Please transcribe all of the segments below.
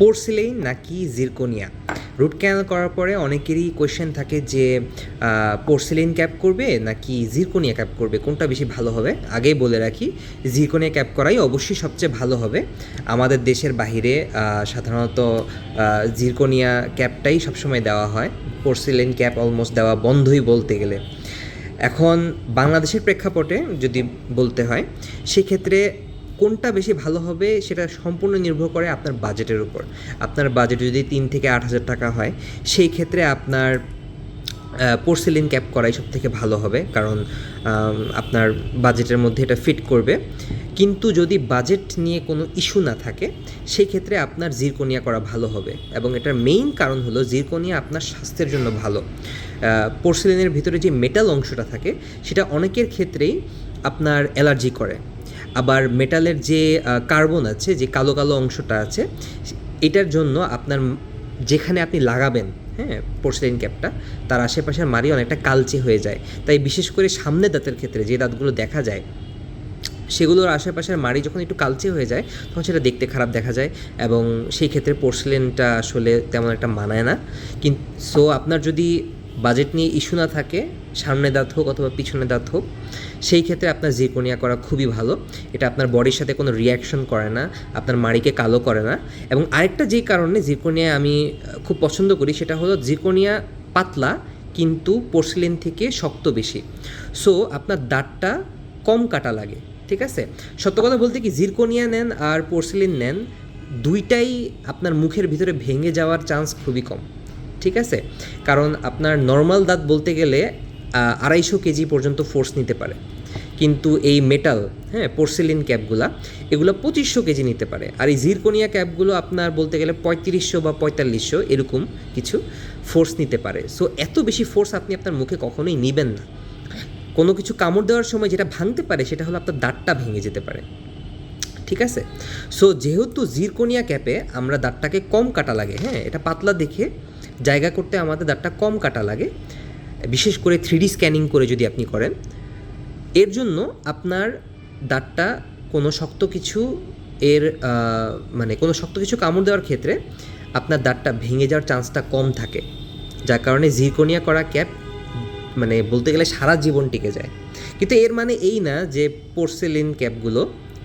পোর্সিলেইন নাকি zirconia root canal করার পরে অনেকেরই কোয়েশ্চেন থাকে যে পোর্সিলেইন ক্যাপ করবে নাকি জিরকোনিয়া ক্যাপ করবে? কোনটা বেশি ভালো হবে? আগেই বলে রাখি জিরকোনিয়া ক্যাপ করাই অবশ্যই সবচেয়ে ভালো হবে। আমাদের দেশের বাহিরে সাধারণত জিরকোনিয়া ক্যাপটাই সবসময় দেওয়া হয়। পোর্সিলেইন ক্যাপ অলমোস্ট দেওয়া বন্ধই বলতে গেলে। এখন বাংলাদেশের প্রেক্ষাপটে যদি বলতে হয়, সেক্ষেত্রে কোনটা বেশি ভালো হবে সেটা সম্পূর্ণ নির্ভর করে আপনার বাজেটের উপর। আপনার বাজেট যদি তিন থেকে আট হাজার টাকা হয়, সেই ক্ষেত্রে আপনার পোর্সেলিন ক্যাপ করাই সব থেকে ভালো হবে। কারণ আপনার বাজেটের মধ্যে এটা ফিট করবে। কিন্তু যদি বাজেট নিয়ে কোনো ইস্যু না থাকে, সেই ক্ষেত্রে আপনার জিরকোনিয়া করা ভালো হবে। এবং এটার মেইন কারণ হলো জিরকোনিয়া আপনার স্বাস্থ্যের জন্য ভালো। পোর্সেলিনের ভিতরে যে মেটাল অংশটা থাকে, সেটা অনেকের ক্ষেত্রেই আপনার অ্যালার্জি করে। আবার মেটালের যে কার্বন আছে, যে কালো কালো অংশটা আছে, এটার জন্য আপনার যেখানে আপনি লাগাবেন হ্যাঁ পোর্সেলিন ক্যাপটা তার আশেপাশের মারি অনেকটা কালচে হয়ে যায়। তাই বিশেষ করে সামনের দাঁতের ক্ষেত্রে যে দাঁতগুলো দেখা যায়, সেগুলোর আশেপাশের মাড়ি যখন একটু কালচে হয়ে যায়, তখন সেটা দেখতে খারাপ দেখা যায় এবং সেই ক্ষেত্রে পোর্সেলেনটা আসলে তেমন একটা মানায় না। কিন্তু সো আপনার যদি বাজেট নিয়ে ইস্যু না থাকে, সামনে দাঁত হোক অথবা পিছনে দাঁত হোক, সেই ক্ষেত্রে আপনার জিরকোনিয়া করা খুবই ভালো। এটা আপনার বডির সাথে কোনো রিয়াকশন করে না, আপনার মাড়িকে কালো করে না। এবং আরেকটা যেই কারণে জিরকোনিয়া আমি খুব পছন্দ করি, সেটা হলো জিরকোনিয়া পাতলা কিন্তু পোর্সিলেন থেকে শক্ত বেশি। সো আপনার দাঁতটা কম কাটা লাগে, ঠিক আছে? সত্য কথা বলতে কি, জিরকোনিয়া নেন আর পোর্সিলিন নেন, দুইটাই আপনার মুখের ভিতরে ভেঙে যাওয়ার চান্স খুবই কম। ঠিক আছে? কারণ আপনার নর্মাল দাঁত বলতে গেলে আড়াইশো কেজি পর্যন্ত ফোর্স নিতে পারে। কিন্তু এই মেটাল হ্যাঁ পোর্সেলিন ক্যাপগুলা এগুলো পঁচিশশো কেজি নিতে পারে। আর এই জিরকোনিয়া ক্যাপগুলো আপনার বলতে গেলে পঁয়ত্রিশশো বা পঁয়তাল্লিশশো এরকম কিছু ফোর্স নিতে পারে। সো এত বেশি ফোর্স আপনি আপনার মুখে কখনোই নেবেন না। কোনো কিছু কামড় দেওয়ার সময় যেটা ভাঙতে পারে, সেটা হলো আপনার দাঁতটা ভেঙে যেতে পারে। ঠিক আছে? সো যেহেতু জিরকোনিয়া ক্যাপে আমরা দাঁতটাকে কম কাটা লাগে হ্যাঁ এটা পাতলা দেখে জায়গা করতে আমাদের দাঁতটা কম কাটা লাগে, বিশেষ করে থ্রি স্ক্যানিং করে যদি আপনি করেন। এর জন্য আপনার দাঁতটা কোনো শক্ত কিছু এর মানে কোনো শক্ত কিছু কামড় দেওয়ার ক্ষেত্রে আপনার দাঁতটা ভেঙে যাওয়ার চান্সটা কম থাকে। যার কারণে জিরকোনিয়া করা ক্যাপ মানে বলতে গেলে সারা জীবন টিকে যায়। কিন্তু এর মানে এই না যে পোর্সেলিন ক্যাপগুলো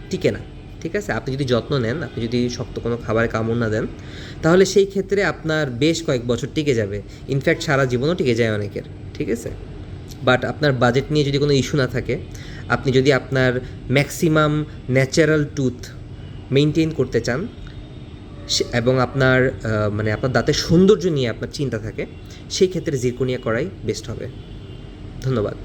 টিকে না। ঠিক আছে? আপনি যদি যত্ন নেন, আপনি যদি শক্ত কোনো খাবারে কামড় না দেন, তাহলে সেই ক্ষেত্রে আপনার বেশ কয়েক বছর টিকে যাবে। ইনফ্যাক্ট সারা জীবনও টিকে যায় অনেকের, ঠিক আছে? বাট আপনার বাজেট নিয়ে যদি কোনো ইস্যু না থাকে, আপনি যদি আপনার ম্যাক্সিমাম ন্যাচারাল টুথ মেনটেন করতে চান এবং আপনার মানে আপনার দাঁতের সৌন্দর্য নিয়ে আপনার চিন্তা থাকে, সেই ক্ষেত্রে জিরকোনিয়া করাই বেস্ট হবে। ধন্যবাদ।